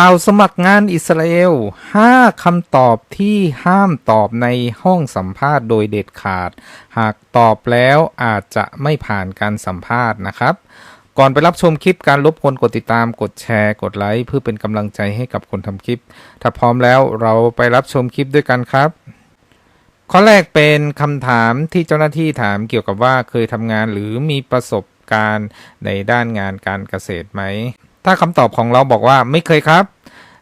ข่าวสมัครงานอิสราเอล 5 คำตอบที่ห้ามตอบในห้องสัมภาษณ์โดยเด็ดขาด หากตอบแล้วอาจจะไม่ผ่านการสัมภาษณ์นะครับ ก่อนไปรับชมคลิปการรบกวนกดติดตาม กดแชร์ กดไลค์ เพื่อเป็นกำลังใจให้กับคนทำคลิป ถ้าพร้อมแล้วเราไปรับชมคลิปด้วยกันครับ ข้อแรกเป็นคำถามที่เจ้าหน้าที่ถามเกี่ยวกับว่าเคยทำงานหรือมีประสบการณ์ในด้านงานการเกษตรไหม ถ้าคำตอบของเราบอกว่าไม่เคยครับ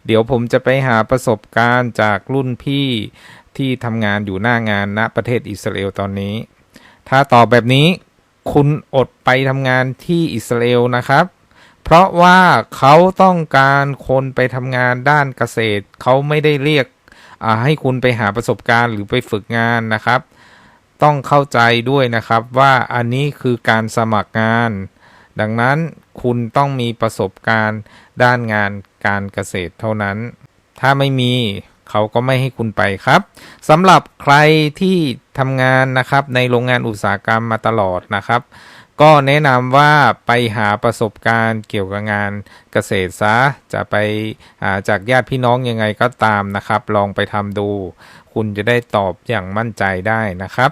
เดี๋ยวผมจะไปหาประสบการณ์จากรุ่นพี่ที่ทำงานอยู่หน้างานณประเทศอิสราเอลตอนนี้ ถ้าตอบแบบนี้คุณอดไปทำงานที่อิสราเอลนะครับ เพราะว่าเขาต้องการคนไปทำงานด้านเกษตร เขาไม่ได้เรียกให้คุณไปหาประสบการณ์หรือไปฝึกงานนะครับ ต้องเข้าใจด้วยนะครับว่าอันนี้คือการสมัครงาน ดังนั้นคุณต้องมีประสบการณ์ด้านงานการเกษตรเท่านั้น ถ้าไม่มีเขาก็ไม่ให้คุณไปครับสำหรับใครที่ทำงานนะครับในโรงงานอุตสาหกรรมมาตลอดนะครับ ก็แนะนำว่าไปหาประสบการณ์เกี่ยวกับงานเกษตรซะจะไปาจากญาติพี่น้องยังไงก็ตามนะครับ ลองไปทำดู คุณจะได้ตอบอย่างมั่นใจได้นะครับ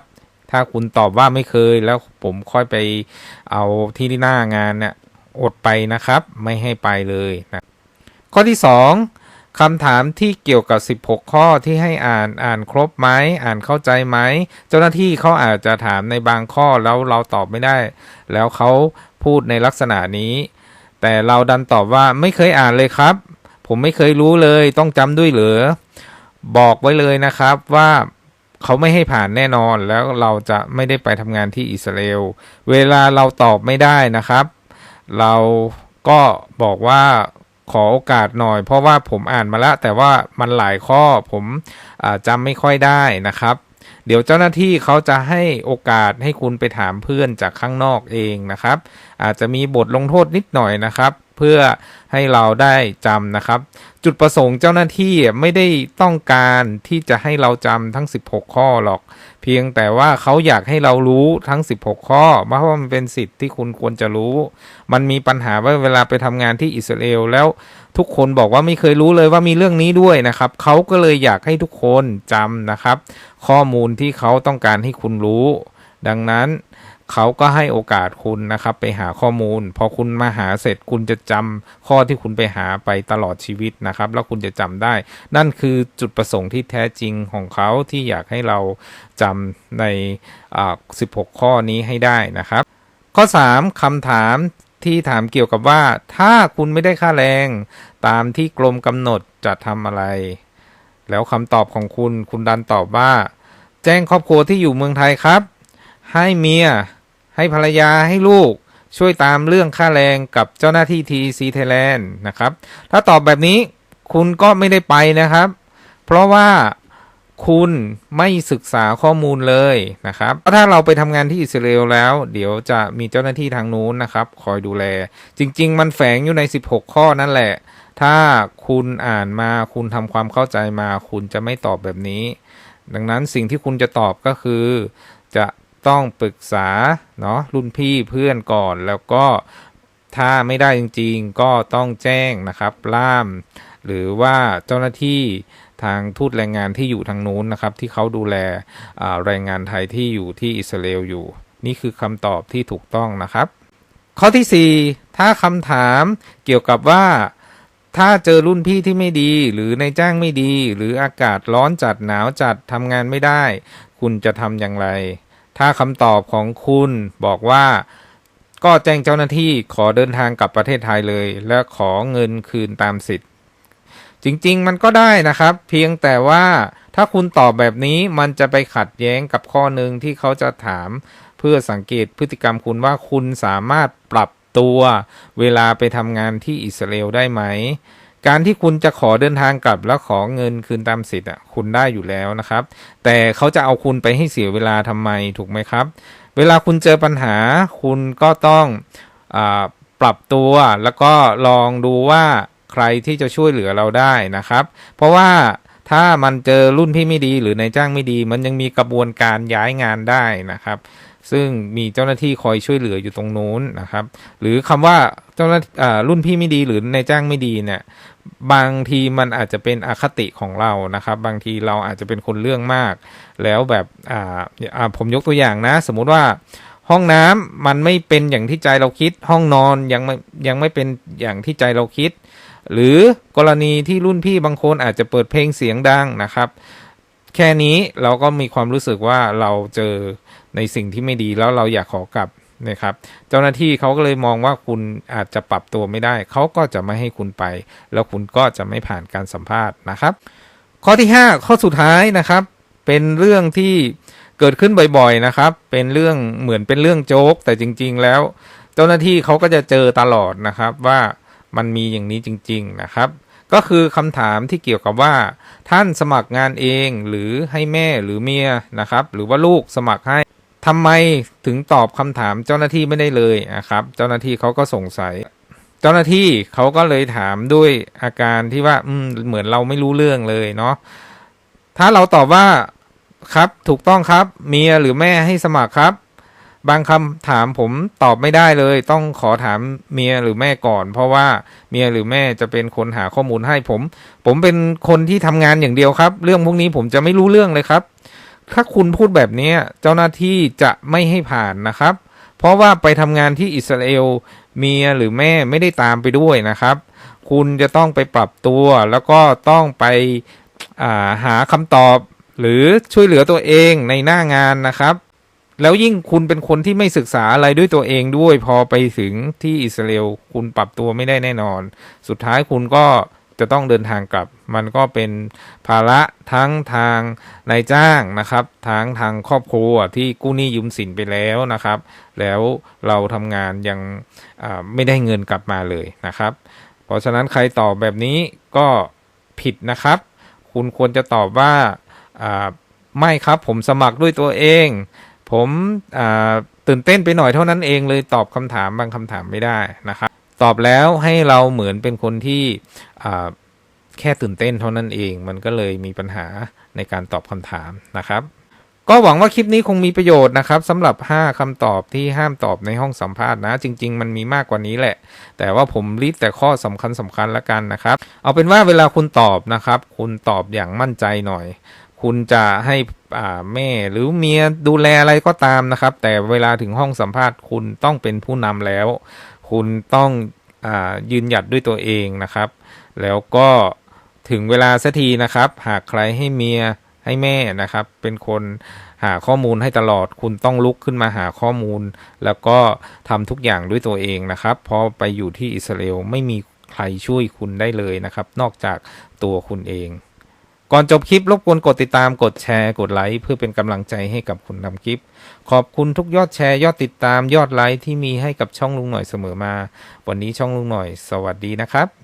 ถ้าคุณตอบว่าไม่เคยแล้วผมค่อยไปเอาที่หน้างานเนี่ยอดไปนะครับ ไม่ให้ไปเลยนะข้อที่ 2คำถามที่เกี่ยวกับ 16 ข้อที่ให้อ่านอ่านครบไหมอ่านเข้าใจไหม เจ้าหน้าที่เขาอาจจะถามในบางข้อแล้วเราตอบไม่ได้ แล้วเขาพูดในลักษณะนี้ แต่เราดันตอบว่าไม่เคยอ่านเลยครับ ผมไม่เคยรู้เลย ต้องจำด้วยเหรอบอกไว้เลยนะครับว่า เขาไม่ให้ผ่านแน่นอนแล้วเราจะไม่ได้ไปทำงานที่อิสราเอลเวลาเราตอบไม่ได้นะครับ เราก็บอกว่าขอโอกาสหน่อย เพราะว่าผมอ่านมาแล้วแต่ว่ามันหลายข้อผมอจำไม่ค่อยได้นะครับ เดี๋ยวเจ้าหน้าที่เขาจะให้โอกาสให้คุณไปถามเพื่อนจากข้างนอกเองนะครับ อาจจะมีบทลงโทษนิดหน่อยนะครับ เพื่อให้เราได้จำนะครับ จุดประสงค์เจ้าหน้าที่ไม่ได้ต้องการที่จะให้เราจำทั้ง 16 ข้อหรอก เพียงแต่ว่าเขาอยากให้เรารู้ทั้ง 16 ข้อเพราะว่ามันเป็นสิทธิ์ที่คุณควรจะรู้ มันมีปัญหาว่าเวลาไปทำงานที่อิสราเอลแล้วทุกคนบอกว่าไม่เคยรู้เลยว่ามีเรื่องนี้ด้วยนะครับ เขาก็เลยอยากให้ทุกคนจำนะครับ ข้อมูลที่เขาต้องการให้คุณรู้ ดังนั้น เขาก็ให้โอกาสคุณนะครับไปหาข้อมูล พอคุณมาหาเสร็จคุณจะจำข้อที่คุณไปหาไปตลอดชีวิตนะครับ แล้วคุณจะจำได้ นั่นคือจุดประสงค์ที่แท้จริงของเขาที่อยากให้เราจำในอ่า16 ข้อนี้ให้ได้นะครับ ข้อ 3คำถามที่ถามเกี่ยวกับว่า ถ้าคุณไม่ได้ค่าแรง ตามที่กรมกำหนดจะทำอะไร แล้วคำตอบของคุณคุณดันตอบว่า แจ้งครอบครัวที่อยู่เมืองไทยครับ ให้เมีย ให้ภรรยาให้ลูกช่วยตามเรื่องค่าแรงกับเจ้าหน้าที่ทีซีไทยแลนด์นะครับ ถ้าตอบแบบนี้คุณก็ไม่ได้ไปนะครับ เพราะว่าคุณไม่ศึกษาข้อมูลเลยนะครับถ้าเราไปทำงานที่อิสราเอลแล้ว เดี๋ยวจะมีเจ้าหน้าที่ทางนู้นนะครับ คอยดูแล จริง ๆ มันแฝงอยู่ใน 16 ข้อนั่นแหละ ถ้าคุณอ่านมาคุณทำความเข้าใจมา คุณจะไม่ตอบแบบนี้ ดังนั้นสิ่งที่คุณจะตอบก็คือ จะ ต้องปรึกษาเนาะรุ่นพี่เพื่อนก่อนแล้วก็ถ้าไม่ได้จริงๆ ก็ต้องแจ้งนะครับล่าม หรือว่าเจ้าหน้าที่ทางทูตแรงงานที่อยู่ทางนู้นนะครับ ที่เขาดูแลแรงงานไทยที่อยู่ที่อิสราเอลอยู่ นี่คือคำตอบที่ถูกต้องนะครับ ข้อที่ 4 ถ้าคำถามเกี่ยวกับว่าถ้าเจอรุ่นพี่ที่ไม่ดี หรือในจ้างไม่ดี หรืออากาศร้อนจัดหนาวจัดทำงานไม่ได้ คุณจะทำอย่างไร ถ้าคำตอบของคุณบอกว่าก็แจ้งเจ้าหน้าที่ขอเดินทางกลับประเทศไทยเลย และขอเงินคืนตามสิทธิ์ จริงๆ มันก็ได้นะครับ เพียงแต่ว่าถ้าคุณตอบแบบนี้มันจะไปขัดแย้งกับข้อหนึ่งที่เขาจะถาม เพื่อสังเกตพฤติกรรมคุณว่าคุณสามารถปรับตัวเวลาไปทำงานที่อิสราเอลได้ไหม การที่คุณจะขอเดินทางกลับแล้วขอเงินคืนตามสิทธิ์อะคุณได้อยู่แล้วนะครับ แต่เขาจะเอาคุณไปให้เสียเวลาทำไมถูกไหมครับ เวลาคุณเจอปัญหา คุณก็ต้องอปรับตัวแล้วก็ลองดูว่าใครที่จะช่วยเหลือเราได้นะครับ เพราะว่าถ้ามันเจอรุ่นพี่ไม่ดีหรือนายจ้างไม่ดี มันยังมีกระบวนการย้ายงานได้นะครับ ซึ่งมีเจ้าหน้าที่คอยช่วยเหลืออยู่ตรงนู้นนะครับ หรือคำว่าเจ้าหน้าอ่รุ่นพี่ไม่ดีหรือในจ้างไม่ดีเนี่ยบางทีมันอาจจะเป็นอคติของเรานะครับ บางทีเราอาจจะเป็นคนเรื่องมาก แล้วแบบอ่าผมยกตัวอย่างนะ สมมุติว่าห้องน้ำมันไม่เป็นอย่างที่ใจเราคิด ห้องนอนยังไม่ยังไม่เป็นอย่างที่ใจเราคิด หรือกรณีที่รุ่นพี่บางคนอาจจะเปิดเพลงเสียงดังนะครับ แค่นี้เราก็มีความรู้สึกว่าเราเจอ ในสิ่งที่ไม่ดีแล้วเราอยากขอกลับนะครับ เจ้าหน้าที่เขาก็เลยมองว่าคุณอาจจะปรับตัวไม่ได้ เขาก็จะไม่ให้คุณไป แล้วคุณก็จะไม่ผ่านการสัมภาษณ์นะครับ ข้อที่ 5 ข้อสุดท้ายนะครับ เป็นเรื่องที่เกิดขึ้นบ่อยๆนะครับ เป็นเรื่องเหมือนเป็นเรื่องโจ๊ก แต่จริง ๆ แล้ว เจ้าหน้าที่เขาก็จะเจอตลอดนะครับว่ามันมีอย่างนี้จริง ๆ นะครับ ก็คือคำถามที่เกี่ยวกับว่าท่านสมัครงานเองหรือให้แม่หรือเมียนะครับ หรือว่าลูกสมัครให้ ทำไมถึงตอบคำถามเจ้าหน้าที่ไม่ได้เลยนะครับ เจ้าหน้าที่เขาก็สงสัย เจ้าหน้าที่เขาก็เลยถามด้วยอาการที่ว่า อืมเหมือนเราไม่รู้เรื่องเลยเนาะถ้าเราตอบว่าครับถูกต้องครับเมียหรือแม่ให้สมัครครับ บางคำถามผมตอบไม่ได้เลย ต้องขอถามเมียหรือแม่ก่อน เพราะว่าเมียหรือแม่จะเป็นคนหาข้อมูลให้ผม ผมเป็นคนที่ทำงานอย่างเดียวครับ เรื่องพวกนี้ผมจะไม่รู้เรื่องเลยครับ ถ้าคุณพูดแบบนี้เจ้าหน้าที่จะไม่ให้ผ่านนะครับ เพราะว่าไปทำงานที่อิสราเอลเมียหรือแม่ไม่ได้ตามไปด้วยนะครับ คุณจะต้องไปปรับตัวแล้วก็ต้องไปาหาคำตอบหรือช่วยเหลือตัวเองในหน้างานนะครับ แล้วยิ่งคุณเป็นคนที่ไม่ศึกษาอะไรด้วยตัวเองด้วย พอไปถึงที่อิสราเอลคุณปรับตัวไม่ได้แน่นอน สุดท้ายคุณก็ จะต้องเดินทางกลับ มันก็เป็นภาระทั้งทางนายจ้างนะครับทั้งทางครอบครัวที่กู้หนี้ยืมสินไปแล้วนะครับ แล้วเราทำงานยังไม่ได้เงินกลับมาเลยนะครับ เพราะฉะนั้นใครตอบแบบนี้ก็ผิดนะครับ คุณควรจะตอบว่าไม่ครับผมสมัครด้วยตัวเอง ผมตื่นเต้นไปหน่อยเท่านั้นเองเลยตอบคำถามบางคำถามไม่ได้นะครับ ตอบแล้วให้เราเหมือนเป็นคนที่แค่ตื่นเต้นเท่านั้นเอง มันก็เลยมีปัญหาในการตอบคำถามนะครับ ก็หวังว่าคลิปนี้คงมีประโยชน์นะครับสำหรับ 5คำตอบที่ห้ามตอบในห้องสัมภาษณ์นะ จริง ๆ มันมีมากกว่านี้แหละ แต่ว่าผมลิสต์แต่ข้อสำคัญสำคัญละกันนะครับ เอาเป็นว่าเวลาคุณตอบนะครับ คุณตอบอย่างมั่นใจหน่อย คุณจะให้อ่าแม่หรือเมียดูแลอะไรก็ตามนะครับ แต่เวลาถึงห้องสัมภาษณ์คุณต้องเป็นผู้นำแล้ว คุณต้องอยืนหยัดด้วยตัวเองนะครับ แล้วก็ถึงเวลาสักทีนะครับ หากใครให้เมียให้แม่นะครับ เป็นคนหาข้อมูลให้ตลอด คุณต้องลุกขึ้นมาหาข้อมูล แล้วก็ทำทุกอย่างด้วยตัวเองนะครับพราะไปอยู่ที่อิสราเอลไม่มีใครช่วยคุณได้เลยนะครับ นอกจากตัวคุณเอง ก่อนจบคลิปรบกวนกดติดตามกดแชร์กดไลค์เพื่อเป็นกำลังใจให้กับคุณทำคลิป ขอบคุณทุกยอดแชร์ยอดติดตามยอดไลค์ที่มีให้กับช่องลุงหน่อยเสมอมา วันนี้ช่องลุงหน่อย สวัสดีนะครับ